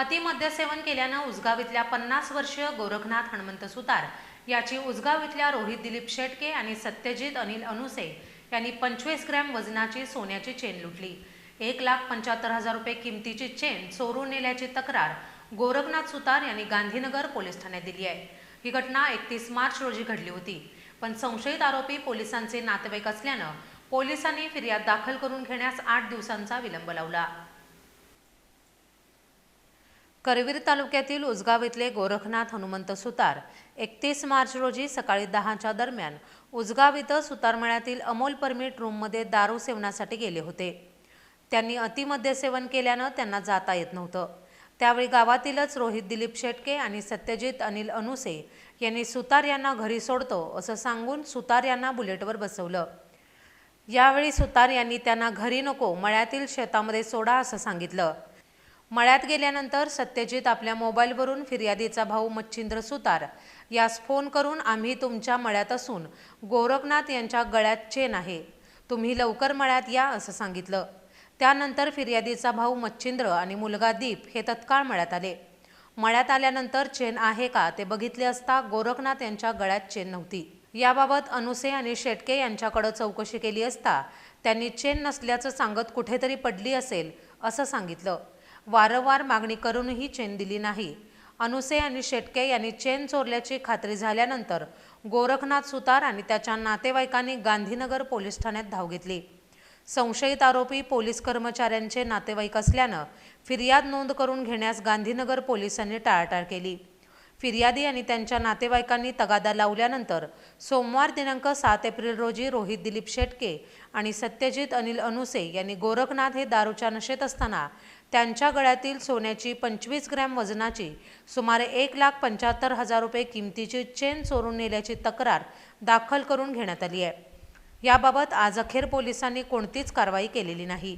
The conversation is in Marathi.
अतिमद्यसेवन केल्यानं उसगाव इथल्या पन्नास वर्षीय गोरखनाथ हनुमंत सुतार याची उसगाव इथल्या रोहित दिलीप शेटके आणि सत्यजित अनिल अनुसे यांनी पंचवीस ग्रॅम वजनाची सोन्याची चेन लुटली. एक लाख पंच्याहत्तर हजार रुपये किमतीची चेन चोरून नेल्याची तक्रार गोरखनाथ सुतार यांनी गांधीनगर पोलीस ठाण्यात दिली आहे. ही घटना एकतीस मार्च रोजी घडली होती. पण संशयित आरोपी पोलिसांचे नातेवाईक असल्यानं पोलिसांनी फिर्याद दाखल करून घेण्यास आठ दिवसांचा विलंब लावला. करवीर तालुक्यातील उजगाव इथले गोरखनाथ हनुमंत सुतार एकतीस मार्च रोजी सकाळी दहाच्या दरम्यान उजगाव इथं सुतारमळ्यातील अमोल परमिट रूममध्ये दारू सेवनासाठी गेले होते. त्यांनी अतिमद्यसेवन केल्यानं त्यांना जाता येत नव्हतं. त्यावेळी गावातीलच रोहित दिलीप शेटके आणि सत्यजित अनिल अनुसे यांनी सुतार यांना घरी सोडतो असं सांगून सुतार यांना बुलेटवर बसवलं. यावेळी सुतार यांनी त्यांना घरी नको मळ्यातील शेतामध्ये सोडा असं सांगितलं. मळ्यात गेल्यानंतर सत्यजित आपल्या मोबाईलवरून फिर्यादीचा भाऊ मच्छिंद्र सुतार यास फोन करून आम्ही तुमच्या मळ्यात असून गोरखनाथ यांच्या गळ्यात चेन आहे. तुम्ही लवकर मळ्यात या असं सांगितलं. त्यानंतर फिर्यादीचा भाऊ मच्छिंद्र आणि मुलगा दीप हे तत्काळ मळ्यात आले. मळ्यात आल्यानंतर चेन आहे का ते बघितले असता गोरखनाथ यांच्या गळ्यात चेन नव्हती. याबाबत अनुसे आणि शेटके यांच्याकडे चौकशी केली असता त्यांनी चेन नसल्याचं सांगत कुठेतरी पडली असेल असं सांगितलं. वारंवार मागणी करूनही चेन दिली नाही. अनुसे आणि शेटके यांनी चेन चोरल्याची खात्री झाल्यानंतर गोरखनाथ सुतार आणि त्याच्या नातेवाईकांनी गांधीनगर पोलीस ठाण्यात धाव घेतली. संशयित आरोपी पोलीस कर्मचाऱ्यांचे नातेवाईक असल्यानं फिर्याद नोंद करून घेण्यास गांधीनगर पोलिसांनी टाळाटाळ केली. फिर्यादी आणि त्यांच्या नातेवाईकांनी तगादा लावल्यानंतर सोमवार दिनांक सात एप्रिल रोजी रोहित दिलीप शेटके आणि सत्यजित अनिल अनुसे यांनी गोरखनाथ हे दारूच्या नशेत असताना त्यांच्या गळ्यातील सोन्याची पंचवीस ग्रॅम वजनाची सुमारे एक लाख पंच्याहत्तर हजार रुपये किमतीची चेन चोरून नेल्याची तक्रार दाखल करून घेण्यात आली आहे. याबाबत आज अखेर पोलिसांनी कोणतीच कारवाई केलेली नाही.